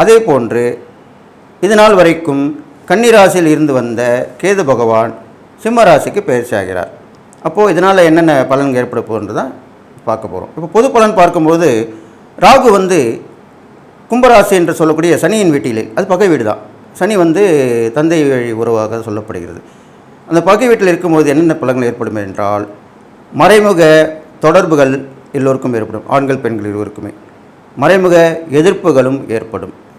அதே போன்று இது நாள் வரைக்கும் கன்னிராசியில் இருந்து வந்த கேது பகவான் சிம்ம ராசிக்கு பயிற்சி ஆகிறார் அப்போது இதனால் என்னென்ன பலன்கள் ஏற்பட போகிறது தான் பார்க்க போகிறோம் இப்போ பொது பலன் பார்க்கும்போது ராகு வந்து கும்பராசி என்று சொல்லக்கூடிய சனியின் வீட்டிலே அது பகை வீடு தான் சனி வந்து தந்தை வழி உறவாக சொல்லப்படுகிறது. அந்த பகை வீட்டில் இருக்கும்போது என்னென்ன பலன்கள் ஏற்படும் என்றால் மறைமுக தொடர்புகள் எல்லோருக்கும் ஏற்படும் ஆண்கள் பெண்கள் இருவருக்குமே. மறைமுக எதிர்ப்புகளும் ஏற்படும்.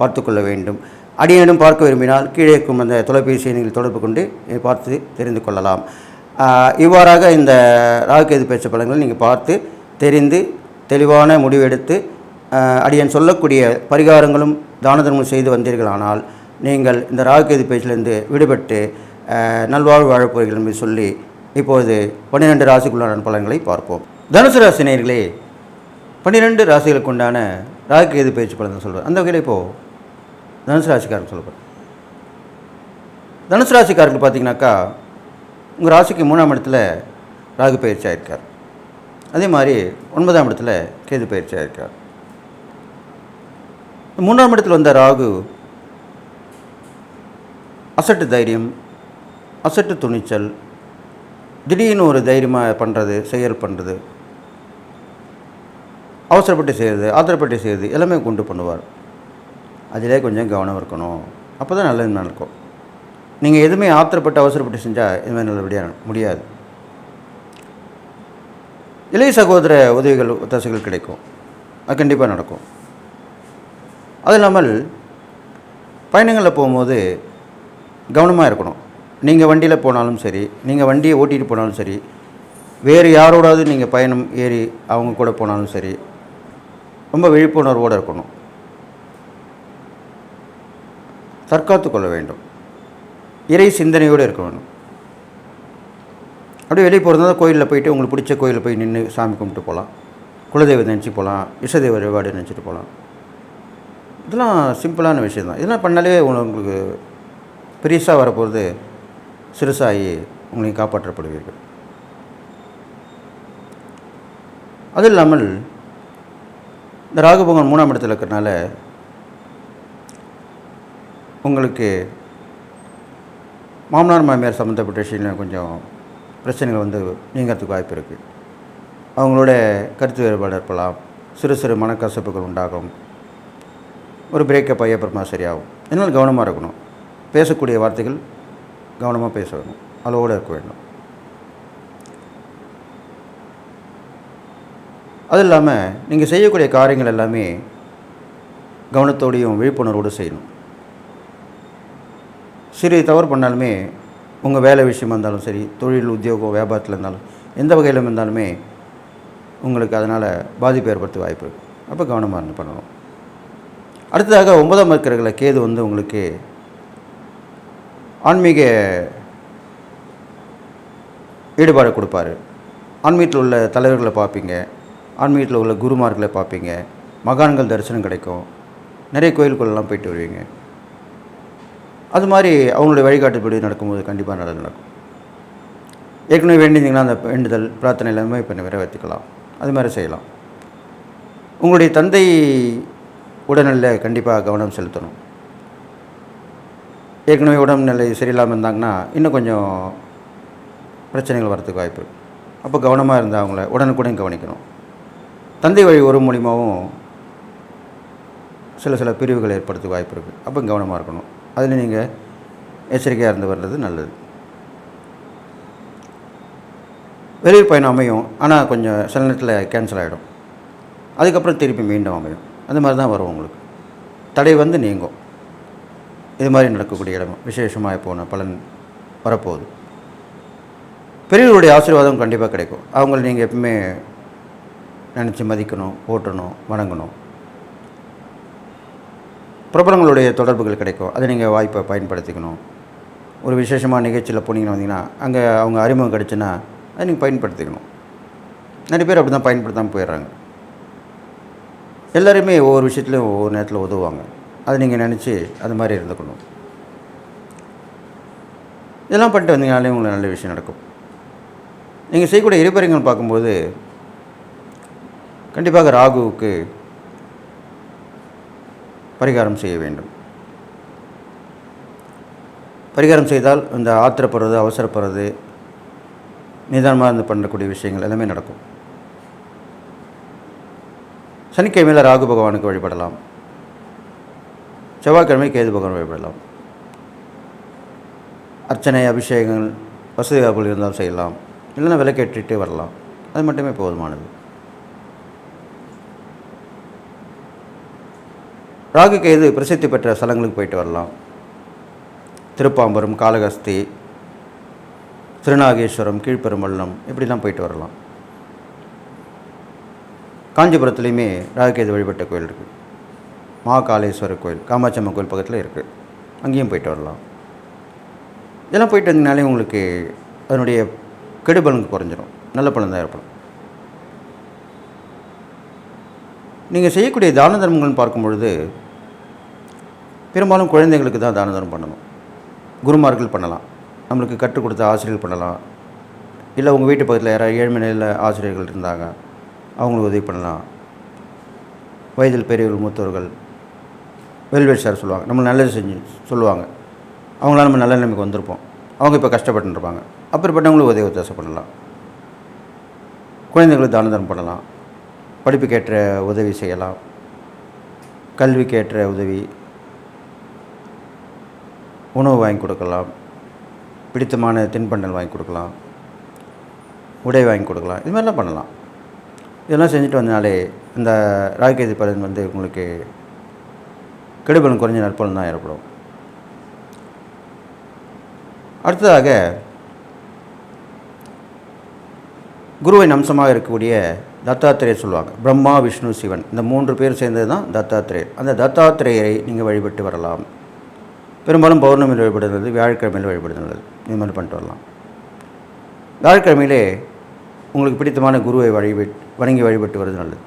பார்த்து கொள்ள வேண்டும். அடியேனும் பார்க்க விரும்பினால் கீழே இருக்கும் அந்த தொலைபேசியை நீங்கள் தொடர்பு கொண்டு பார்த்து தெரிந்து கொள்ளலாம். இவ்வாறாக இந்த ராகுகேது பேச்ச பலன்களை நீங்கள் பார்த்து தெரிந்து தெளிவான முடிவெடுத்து அடியன் அடியேன் சொல்லக்கூடிய பரிகாரங்களும் தான தர்மம் செய்து வந்தீர்களானால் நீங்கள் இந்த ராகுகேது பேச்சிலிருந்து விடுபட்டு நல்வாழ்வு வாழப்போகிறீர்கள் என்று சொல்லி இப்போது பன்னிரெண்டு ராசிக்குள்ளான பலன்களை பார்ப்போம். தனுசு ராசி பன்னிரெண்டு ராசிகளுக்கு உண்டான ராகுகேது பேச்சு பலன் சொல்வார் அந்த வகையில் இப்போது தனுசு ராசிக்காரன் சொல்லப்படுறேன் தனுசு ராசிக்காரர்கள் பார்த்தீங்கன்னாக்கா உங்கள் ராசிக்கு மூணாம் இடத்துல ராகு பயிற்சி ஆகிருக்கார் அதே மாதிரி ஒன்பதாம் இடத்துல கேது பயிற்சி ஆகிருக்கார் மூன்றாம் இடத்துல வந்த ராகு அசட்டு தைரியம் அசட்டு துணிச்சல் திடீர்னு ஒரு தைரியமாக பண்ணுறது செயல் பண்ணுறது அவசரப்பட்டு செய்கிறது ஆத்திரப்பட்டு செய்கிறது எல்லாமே கொண்டு பண்ணுவார். அதிலே கொஞ்சம் கவனம் இருக்கணும். அப்போ தான் நல்லது நடக்கும். நீங்கள் எதுவுமே ஆத்திரப்பட்டு அவசரப்பட்டு செஞ்சால் எதுவுமே நல்லபடியாக முடியாது. இளைய சகோதர உதவிகள் ஒத்தாசைகள் கிடைக்கும். அது கண்டிப்பாக நடக்கும். அது இல்லாமல் பயணங்களில் போகும்போது கவனமாக இருக்கணும். நீங்கள் வண்டியில் போனாலும் சரி நீங்கள் வண்டியை ஓட்டிகிட்டு போனாலும் சரி வேறு யாரோடாவது நீங்கள் பயணம் ஏறி அவங்க கூட போனாலும் சரி ரொம்ப விழிப்புணர்வோடு இருக்கணும். தற்காத்து கொள்ள வேண்டும். இறை சிந்தனையோடு இருக்க வேண்டும். அப்படியே வெளியே போகிறதா கோயிலில் போயிட்டு உங்களுக்கு பிடிச்ச கோயிலில் போய் நின்று சாமி கும்பிட்டு போகலாம் குலதெய்வத்தை நினச்சி போகலாம் இஷ்டதெய்வ வழிபாடு நினச்சிட்டு போகலாம் இதெல்லாம் சிம்பிளான விஷயம் தான். இதெல்லாம் பண்ணாலே உங்களுக்கு பெரிசாக வரப்போகிறது சிறுசாகி உங்களை காப்பாற்றப்படுவீர்கள். அது இல்லாமல் இந்த ராகுபகவான் மூணாம் இடத்துல இருக்கிறனால உங்களுக்கு மாமனார் மாமியார் சம்மந்தப்பட்ட விஷயங்கள் கொஞ்சம் பிரச்சனைகள் வந்து நீங்கிறதுக்கு வாய்ப்பு இருக்குது அவங்களோட கருத்து வேறுபாடு இருப்பலாம் சிறு சிறு மனக்கசப்புகள் உண்டாகும். ஒரு பிரேக்கப் ஆகி அப்புறமா சரியாகும். இதனால் கவனமாக இருக்கணும். பேசக்கூடிய வார்த்தைகள் கவனமாக பேச வேணும். அளவோடு இருக்க வேண்டும். அது இல்லாமல் நீங்கள் செய்யக்கூடிய காரியங்கள் எல்லாமே கவனத்தோடையும் விழிப்புணர்வோடு செய்யணும். சிறிய தவறு பண்ணாலுமே உங்கள் வேலை விஷயமா இருந்தாலும் சரி தொழில் உத்தியோகம் வியாபாரத்தில் இருந்தாலும் எந்த வகையிலும் இருந்தாலுமே உங்களுக்கு அதனால் பாதிப்பு ஏற்படுத்த வாய்ப்பு இருக்குது அப்போ கவனமாக இருந்து பண்ணணும். அடுத்ததாக ஒன்பதாம் இருக்கிற கேது வந்து உங்களுக்கு ஆன்மீக ஈடுபாடு கொடுப்பாரு. ஆன்மீகத்தில் உள்ள தலைவர்களை பார்ப்பீங்க. ஆன்மீகத்தில் உள்ள குருமார்களை பார்ப்பீங்க. மகான்கள் தரிசனம் கிடைக்கும். நிறைய கோயிலுக்குள்ளெல்லாம் போயிட்டு வருவீங்க. அது மாதிரி அவங்களுடைய வழிகாட்டுப்படி நடக்கும்போது கண்டிப்பாக நல்லது நடக்கும். ஏற்கனவே வேண்டியிருந்தீங்கன்னா அந்த வேண்டுதல் பிரார்த்தனை எல்லாமே இப்போ நிறைவேற்றிக்கலாம். அது மாதிரி செய்யலாம். உங்களுடைய தந்தை உடல்நிலையில் கண்டிப்பாக கவனம் செலுத்தணும். ஏற்கனவே உடல்நிலை சரியில்லாமல் இருந்தாங்கன்னா இன்னும் கொஞ்சம் பிரச்சனைகள் வரதுக்கு வாய்ப்பு. அப்போ கவனமாக இருந்தால் அவங்கள உடனுக்குடன் கவனிக்கணும். தந்தை வழி ஒரு மூலியமாகவும் சில சில பிரிவுகள் ஏற்படுத்த வாய்ப்பு இருக்குது அப்போ கவனமாக இருக்கணும். அதில் நீங்கள் எச்சரிக்கையாக இருந்து வர்றது நல்லது. வெளியூர் பயணம் அமையும். ஆனால் கொஞ்சம் சில நேரத்தில் கேன்சல் ஆகிடும் அதுக்கப்புறம் திருப்பி மீண்டும் அமையும். அந்த மாதிரி தான் வரும் உங்களுக்கு. தடை வந்து நீங்கும். இது மாதிரி நடக்கக்கூடிய இடம் விசேஷமாக போன பலன் வரப்போகுது. பெரியவருடைய ஆசீர்வாதம் கண்டிப்பாக கிடைக்கும். அவங்கள நீங்கள் எப்பவுமே நினச்சி மதிக்கணும் ஓட்டணும் வணங்கணும். பிரபலங்களுடைய தொடர்புகள் கிடைக்கும். அதை நீங்கள் வாய்ப்பை பயன்படுத்திக்கணும். ஒரு விசேஷமான நிகழ்ச்சியில் போனீங்கன்னு வந்தீங்கன்னா அங்கே அவங்க அறிமுகம் கிடச்சுன்னா அதை நீங்கள் பயன்படுத்திக்கணும். நிறைய பேர் அப்படி தான் பயன்படுத்தாமல் போயிடுறாங்க. எல்லோருமே ஒவ்வொரு விஷயத்துலையும் ஒவ்வொரு நேரத்தில் உதவுவாங்க. அதை நீங்கள் நினச்சி அது மாதிரி இருந்துக்கணும். இதெல்லாம் பண்ணிட்டு வந்தீங்கனாலே உங்களுக்கு நல்ல விஷயம் நடக்கும். நீங்கள் செய்யக்கூடிய இருபரிங்கள் பார்க்கும்போது கண்டிப்பாக ராகுவுக்கு பரிகாரம் செய்ய வேண்டும். பரிகாரம் செய்தால் இந்த ஆத்திரப்படுறது அவசரப்படுறது நிதானமாக இருந்து பண்ணக்கூடிய விஷயங்கள் எல்லாமே நடக்கும். சனிக்கிழமையில் ராகு பகவானுக்கு வழிபடலாம். செவ்வாய்க்கிழமை கேது பகவான் வழிபடலாம். அர்ச்சனை அபிஷேகங்கள் வசதி வாய்ப்புகள் இருந்தாலும் செய்யலாம். இல்லைன்னா விளக்கேற்றிட்டு வரலாம். அது மட்டுமே போதுமானது. ராகு கேது பிரசித்தி பெற்ற ஸ்தலங்களுக்கு போயிட்டு வரலாம். திருப்பாம்பரம் காளகஸ்தி திருநாகேஸ்வரம் கீழ்பெருமல்லம் இப்படிலாம் போயிட்டு வரலாம். காஞ்சிபுரத்துலேயுமே ராகுகேது வழிபட்ட கோயில் இருக்குது மகாகாளேஸ்வரர் கோயில் காமாட்சி அம்மன் கோயில் பக்கத்தில் இருக்குது அங்கேயும் போயிட்டு வரலாம். இதெல்லாம் போயிட்டு வந்தீங்கனாலே உங்களுக்கு அதனுடைய கெடுபலன் குறைஞ்சிரும். நல்ல பலன் தான் ஏற்படும். நீங்கள் செய்யக்கூடிய தான தர்மங்கள்னு பார்க்கும் பொழுது பெரும்பாலும் குழந்தைங்களுக்கு தான் தான தர்மம் பண்ணணும். குருமார்கள் பண்ணலாம். நம்மளுக்கு கற்றுக் கொடுத்த ஆசிரியர்கள் பண்ணலாம். இல்லை உங்கள் வீட்டு பக்கத்தில் யாராவது ஏழ்மை நிலையில் ஆசிரியர்கள் இருந்தாங்க அவங்களுக்கு உதவி பண்ணலாம். வயதில் பெரியவர்கள் மூத்தவர்கள் வெல்வெட்ஸார் சொல்லுவாங்க. நம்ம நல்லது செஞ்சு சொல்லுவாங்க. அவங்களால நம்ம நல்ல நிலைமைக்கு வந்திருப்போம். அவங்க இப்போ கஷ்டப்பட்டுன்னு இருப்பாங்க அப்படிப்பட்டவங்களுக்கு உதவி உத்தேசம் பண்ணலாம். குழந்தைங்களுக்கு தான தர்மம் பண்ணலாம். படிப்புக்கேற்ற உதவி செய்யலாம். கல்விக்கேற்ற உதவி உணவு வாங்கி கொடுக்கலாம். பிடித்தமான தின்பண்டல் வாங்கி கொடுக்கலாம். உடை வாங்கி கொடுக்கலாம். இது மாதிரிலாம் பண்ணலாம். இதெல்லாம் செஞ்சுட்டு வந்தனாலே இந்த ராகுகேது பலன் வந்து உங்களுக்கு கெடுபலன் குறைஞ்ச நற்பலன் தான் ஏற்படும். அடுத்ததாக குருவின் அம்சமாக இருக்கக்கூடிய தத்தாத்திரேயர் சொல்லுவாங்க. பிரம்மா விஷ்ணு சிவன். இந்த மூன்று பேர் சேர்ந்தது தான் தத்தாத்திரேயர். அந்த தத்தாத்திரேயரை நீங்கள் வழிபட்டு வரலாம். பெரும்பாலும் பௌர்ணமியில் வழிபடுறது வியாழக்கிழமையில் வழிபடுறது இது மாதிரி பண்ணிட்டு வரலாம். வியாழக்கிழமையிலே உங்களுக்கு பிடித்தமான குருவை வழிபட்டு வணங்கி வழிபட்டு வருது நல்லது.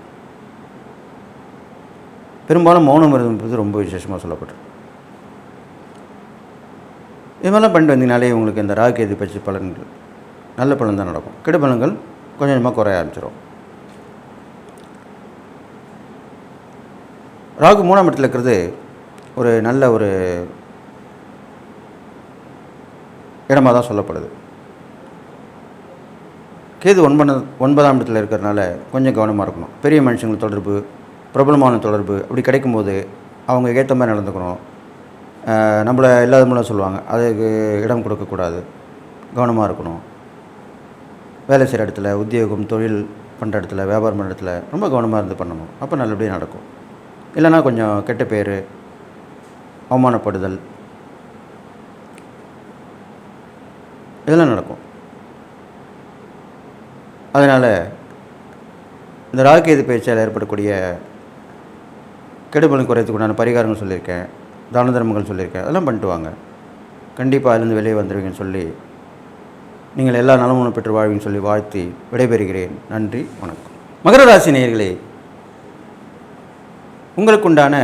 பெரும்பாலும் மௌனம் இருந்தது ரொம்ப விசேஷமாக சொல்லப்பட்டது இது மாதிரிலாம் பண்ணிட்டு வந்தீங்கனாலே உங்களுக்கு இந்த ராகுகேது பச்சை பலன்கள் நல்ல பலன் தான் நடக்கும். கெடு பலன்கள் கொஞ்சம் கொஞ்சமாக குறைய ஆரம்பிச்சிடும் ராகு மூணாம் இடத்துல இருக்கிறது ஒரு நல்ல ஒரு இடமாக தான் சொல்லப்படுது. கேது ஒன்பது ஒன்பதாம் இடத்துல இருக்கிறதுனால கொஞ்சம் கவனமாக இருக்கணும். பெரிய மனுஷங்கள் தொடர்பு பிரபலமான தொடர்பு அப்படி கிடைக்கும்போது அவங்க ஏற்ற மாதிரி நடந்துக்கணும். நம்மளை இல்லாத மூலம் சொல்லுவாங்க. அதுக்கு இடம் கொடுக்கக்கூடாது கவனமாக இருக்கணும். வேலை செய்கிற இடத்துல உத்தியோகம் தொழில் பண்ணுற இடத்துல வியாபாரம் பண்ணுற இடத்துல ரொம்ப கவனமாக இருந்து பண்ணணும். அப்போ நல்லபடியாக நடக்கும். இல்லைன்னா கொஞ்சம் கெட்ட பேர் அவமானப்படுதல் இதெல்லாம் நடக்கும். அதனால் இந்த ராகுகேது பயிற்சியால் ஏற்படக்கூடிய கெடுபலன் குறையத்துக்கு உண்டான பரிகாரங்கள் சொல்லியிருக்கேன். தான தர்மங்கள் சொல்லியிருக்கேன். அதெல்லாம் பண்ணிட்டு வாங்க கண்டிப்பாக அதுலேருந்து வெளியே வந்துடுவீங்கன்னு சொல்லி நீங்கள் எல்லா நலமும் பெற்று வாழ்வீங்கன்னு சொல்லி வாழ்த்தி விடைபெறுகிறேன். நன்றி வணக்கம். மகர ராசி நேயர்களே உங்களுக்குண்டான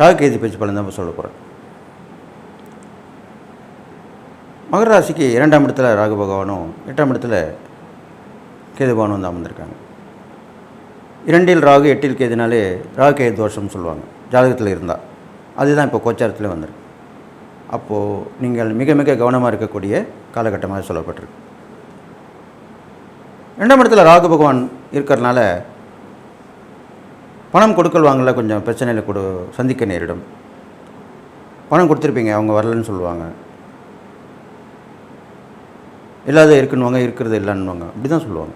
ராகுகேது பேச்சு பலன் தான் சொல்ல போகிறேன் மகர ராசிக்கு இரண்டாம் இடத்துல ராகு பகவானும் எட்டாம் இடத்துல கேதுபகவானும் வந்து அமர்ந்திருக்காங்க இரண்டில் ராகு எட்டில் கேதுனாலே ராகு கேது தோஷம்னு சொல்லுவாங்க. ஜாதகத்தில் இருந்தால் அதுதான் இப்போ கோச்சாரத்தில் வந்திருக்கு. அப்போது நீங்கள் மிக மிக கவனமாக இருக்கக்கூடிய காலகட்டமாக சொல்லப்பட்டிருக்கு. ரெண்டாம் இடத்துல ராகு பகவான் இருக்கிறனால பணம் கொடுக்கல் வாங்கல கொஞ்சம் பிரச்சனையில் கொடு சந்திக்க நேரிடும். பணம் கொடுத்துருப்பீங்க அவங்க வரலன்னு சொல்லுவாங்க. இல்லாத இருக்குன்னுவாங்க இருக்கிறது இல்லைன்னுவாங்க. அப்படி தான் சொல்லுவாங்க.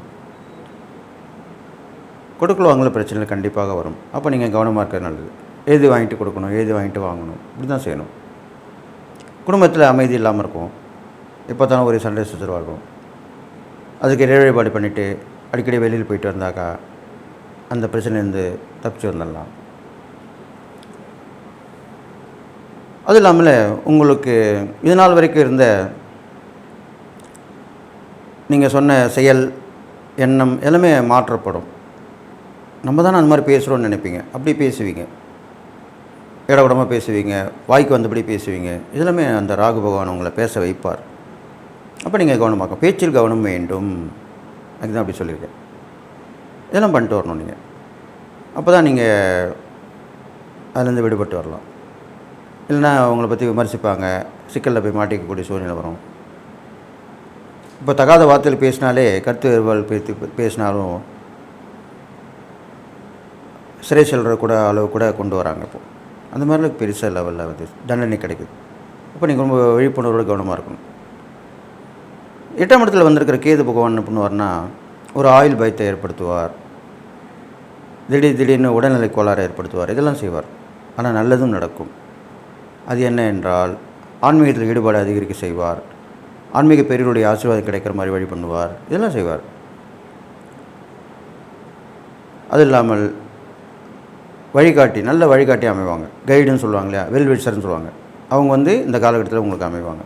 கொடுக்கல வாங்கல பிரச்சனைகள் கண்டிப்பாக வரும். அப்போ நீங்கள் கவனமாக இருக்கிறது நல்லது. எழுதி வாங்கிட்டு கொடுக்கணும் எழுதி வாங்கிட்டு வாங்கணும் இப்படி தான் செய்யணும். குடும்பத்தில் அமைதி இல்லாமல் இருக்கும். இப்போ தானே ஒரு சண்டை சுற்றுருவா இருக்கும் அதுக்கு இடைவழிபாடு பண்ணிவிட்டு அடிக்கடி வெளியில் போயிட்டு வந்தாக்கா அந்த பிரச்சனையிலேருந்து தப்பிச்சு வந்துடலாம். அது இல்லாமல் உங்களுக்கு இது நாள் வரைக்கும் இருந்த நீங்கள் சொன்ன செயல் எண்ணம் எல்லாமே மாற்றப்படும். நம்ம தானே அந்த மாதிரி பேசுகிறோன்னு நினைப்பீங்க. அப்படி பேசுவீங்க. இடவிடமாக பேசுவீங்க. வாய்க்கு வந்தபடி பேசுவீங்க. இதெல்லாமே அந்த ராகு பகவான் உங்களை பேச வைப்பார். அப்போ நீங்கள் கவனமாக்கும் பேச்சில் கவனம் வேண்டும். அதுதான் அப்படி சொல்லியிருக்கேன். இதெல்லாம் பண்ணிட்டு வரணும் நீங்கள் அப்போ தான் நீங்கள் அதுலேருந்து விடுபட்டு வரலாம். இல்லைன்னா உங்களை பற்றி விமர்சிப்பாங்க. சிக்கலில் போய் மாட்டிக்கக்கூடிய சூழ்நிலை வரும். இப்போ தகாத வார்த்தையில் பேசினாலே கருத்து வேறுபாடு பேசி பேசினாலும் சிறை செல்கிற கூட அளவு கூட கொண்டு வராங்க இப்போ. அந்த மாதிரிலாம் பெருசாக லெவலில் வந்து தண்டனை கிடைக்குது. அப்போ நீங்கள் ரொம்ப விழிப்புணர்வோட கவனமாக இருக்கணும். எட்டாம் இடத்துல வந்திருக்கிற கேது பகவான் என்ன பண்ணுவார்னா ஒரு ஆயுள் பயத்தை ஏற்படுத்துவார். திடீர் திடீர்னு உடல்நிலை கோளாறு ஏற்படுத்துவார். இதெல்லாம் செய்வார். ஆனால் நல்லதும் நடக்கும். அது என்ன என்றால் ஆன்மீகத்தில் ஈடுபாடு அதிகரிக்க செய்வார். ஆன்மீக பெரியருடைய ஆசீர்வாதம் கிடைக்கிற மாதிரி வழி பண்ணுவார். இதெல்லாம் செய்வார். அது இல்லாமல் வழிகாட்டி நல்ல வழிகாட்டி அமைவாங்க. கைடுன்னு சொல்லுவாங்க இல்லையா? வெல்விஷர்னு சொல்லுவாங்க. அவங்க வந்து இந்த காலகட்டத்தில் உங்களுக்கு அமைவாங்க.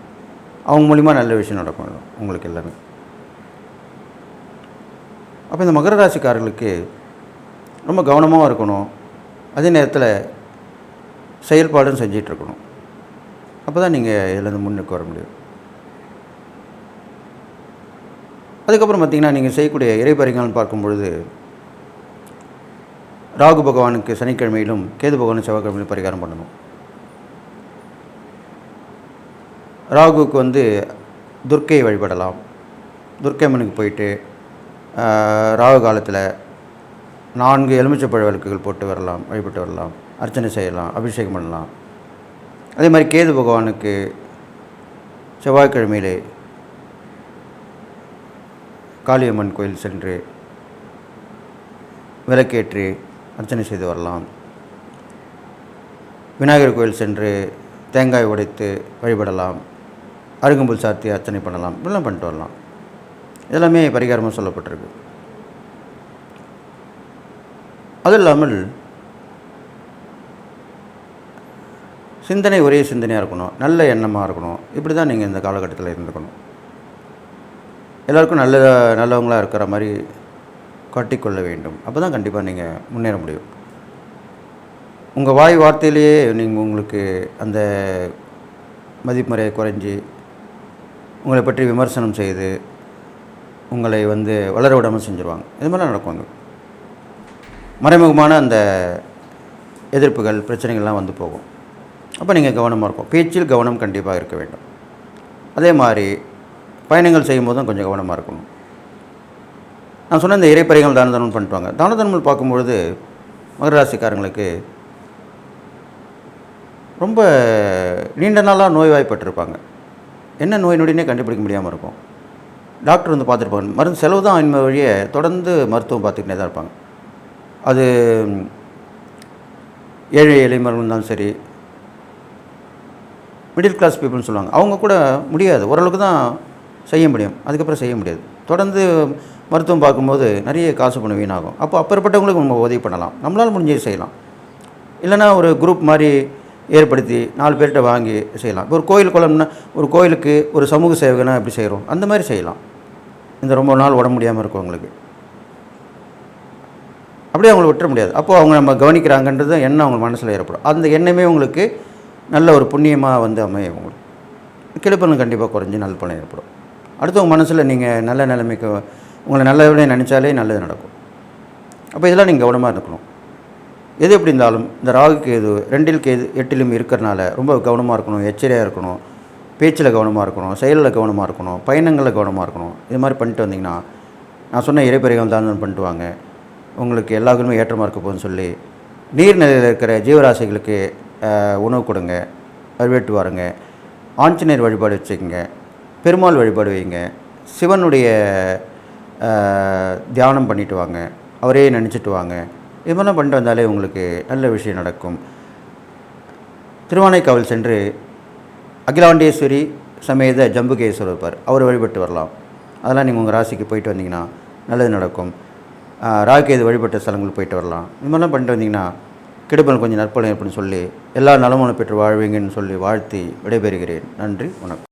அவங்க மூலிமா நல்ல விஷயம் நடக்கும் உங்களுக்கு எல்லாமே. அப்போ இந்த மகர ராசிக்காரர்களுக்கு ரொம்ப கவனமாக இருக்கணும். அதே நேரத்தில் செயல்பாடும் செஞ்சிகிட்ருக்கணும் அப்போ தான் நீங்கள் இதுலேருந்து முன்னுக்கு வர முடியும். அதுக்கப்புறம் பார்த்தீங்கன்னா நீங்கள் செய்யக்கூடிய இறைப்பறிகள்னு பார்க்கும் பொழுது ராகு பகவானுக்கு சனிக்கிழமையிலும் கேது பகவானுக்கு செவ்வாய்க்கிழமையிலும் பரிகாரம் பண்ணணும். ராகுவுக்கு வந்து துர்க்கை வழிபடலாம். துர்க்கை அம்மனுக்கு போயிட்டு ராகு காலத்தில் நான்கு எலுமிச்சப்பழ விளக்குகள் போட்டு வரலாம் வழிபட்டு வரலாம் அர்ச்சனை செய்யலாம் அபிஷேகம் பண்ணலாம். அதே மாதிரி கேது பகவானுக்கு செவ்வாய்க்கிழமையிலே காளியம்மன் கோயில் சென்று விளக்கேற்றி அர்ச்சனை செய்து வரலாம். விநாயகர் கோயில் சென்று தேங்காய் உடைத்து வழிபடலாம். அருகம்புல் சாத்தி அர்ச்சனை பண்ணலாம். இப்படிலாம் பண்ணிட்டு வரலாம். இதெல்லாமே பரிகாரமாக சொல்லப்பட்டிருக்கு. அது இல்லாமல் சிந்தனை ஒரே சிந்தனையாக இருக்கணும். நல்ல எண்ணமாக இருக்கணும். இப்படி தான் நீங்கள் இந்த காலகட்டத்தில் இருந்துக்கணும். எல்லாருக்கும் நல்ல நல்லவங்களாக இருக்கிற மாதிரி காட்டிக்கொள்ள வேண்டும். அப்போ தான் கண்டிப்பாக நீங்கள் முன்னேற முடியும். உங்கள் வாய் வார்த்தையிலேயே நீங்கள் உங்களுக்கு அந்த மதிப்புமுறையை குறைஞ்சி உங்களை பற்றி விமர்சனம் செய்து உங்களை வந்து வளர விடாமல் செஞ்சுருவாங்க. இது மாதிரிலாம் நடக்கும் மறைமுகமான அந்த எதிர்ப்புகள் பிரச்சனைகள்லாம் வந்து போகும். அப்போ நீங்கள் கவனமாக இருக்கும் பேச்சில் கவனம் கண்டிப்பாக இருக்க வேண்டும். அதே மாதிரி பயணங்கள் செய்யும் போதும் கொஞ்சம் கவனமாக இருக்கணும். நான் சொன்ன இந்த இறைப்பறைகள் தான தர்மம் பண்ணிட்டுவாங்க. தான தர்மங்கள் பார்க்கும்பொழுது மகர ராசிக்காரங்களுக்கு ரொம்ப நீண்ட நாளாக நோய்வாய்ப்பட்டிருப்பாங்க. என்ன நோய் நொடினே கண்டுபிடிக்க முடியாமல் இருக்கும். டாக்டர் வந்து பார்த்துருப்பாங்க மருந்து செலவு தான் இனிமே வழியே தொடர்ந்து மருத்துவம் பார்த்துக்கிட்டே தான் இருப்பாங்க. அது ஏழை ஏழை எளிமர்கள் இருந்தாலும் சரி மிடில் கிளாஸ் பீப்புள்னு சொல்லுவாங்க. அவங்க கூட முடியாது. ஓரளவுக்கு தான் செய்ய முடியும். அதுக்கப்புறம் செய்ய முடியாது. தொடர்ந்து மருத்துவம் பார்க்கும்போது நிறைய காசு பணம் வீணாகும். அப்போ அப்பேற்பட்டவங்களுக்கு நம்ம உதவி பண்ணலாம். நம்மளால் முடிஞ்சது செய்யலாம். இல்லைன்னா ஒரு குரூப் மாதிரி ஏற்படுத்தி நாலு பேர்கிட்ட வாங்கி செய்யலாம். இப்போ ஒரு கோயில் குளம்னா ஒரு கோயிலுக்கு ஒரு சமூக சேவகனா எப்படி செய்கிறோம் அந்த மாதிரி செய்யலாம். இந்த ரொம்ப நாள் உடம்பு முடியாமல் இருக்கும் அவங்களுக்கு அப்படியே அவங்கள விட்டுற முடியாது. அப்போது அவங்க நம்ம கவனிக்கிறாங்கன்றது எண்ணம் அவங்க மனசில் ஏற்படும். அந்த எண்ணமே உங்களுக்கு நல்ல ஒரு புண்ணியமாக வந்து அமையும் உங்களுக்கு. கிளப்பலம் கண்டிப்பாக குறைஞ்சி நல்ல பலன் ஏற்படும். அடுத்தவங்க மனசில் நீங்கள் நல்ல நிலைமைக்கு உங்களை நல்லபடியாக நினச்சாலே நல்லது நடக்கும். அப்போ இதெல்லாம் நீங்கள் கவனமாக இருக்கணும். எது எப்படி இருந்தாலும் இந்த ராகு கேது ரெண்டில் கேது எட்டிலும் இருக்கிறனால ரொம்ப கவனமாக இருக்கணும் எச்சரியாக இருக்கணும் பேச்சில் கவனமாக இருக்கணும் செயலில் கவனமாக இருக்கணும் பயணங்களில் கவனமாக இருக்கணும். இது மாதிரி பண்ணிட்டு வந்தீங்கன்னா நான் சொன்ன இறைப்பறிகள் தான் பண்ணிட்டு வாங்க. உங்களுக்கு எல்லாருக்குமே ஏற்றமாக இருக்க போகுதுன்னு சொல்லி நீர்நிலையில் இருக்கிற ஜீவராசிகளுக்கு உணவு கொடுங்க வரவேற்று வாருங்க. ஆஞ்சநேயர் வழிபாடு வச்சுக்கோங்க. பெருமாள் வழிபாடு வைங்க. சிவனுடைய தியானம் பண்ணிட்டு வாங்க. அவரே நினச்சிட்டு வாங்க. இது மாதிரிலாம் பண்ணிட்டு வந்தாலே உங்களுக்கு நல்ல விஷயம் நடக்கும். திருவானைக்காவல் சென்று அகிலாண்டேஸ்வரி சமேத ஜம்புகேஸ்வரர் இருப்பார். அவர் வழிபட்டு வரலாம். அதெல்லாம் நீங்கள் உங்கள் ராசிக்கு போயிட்டு வந்தீங்கன்னா நல்லது நடக்கும். ஆஹ் ராகுகேது வழிபட்ட ஸ்தலங்களுக்கு போயிட்டு வரலாம். இது மாதிரிலாம் பண்ணிட்டு வந்தீங்கன்னா கிடுப்பல் கொஞ்சம் நற்பலன் ஏற்படும் சொல்லி எல்லா நலமும் பெற்று வாழ்வீங்கன்னு சொல்லி வாழ்த்தி விடைபெறுகிறேன். நன்றி வணக்கம்.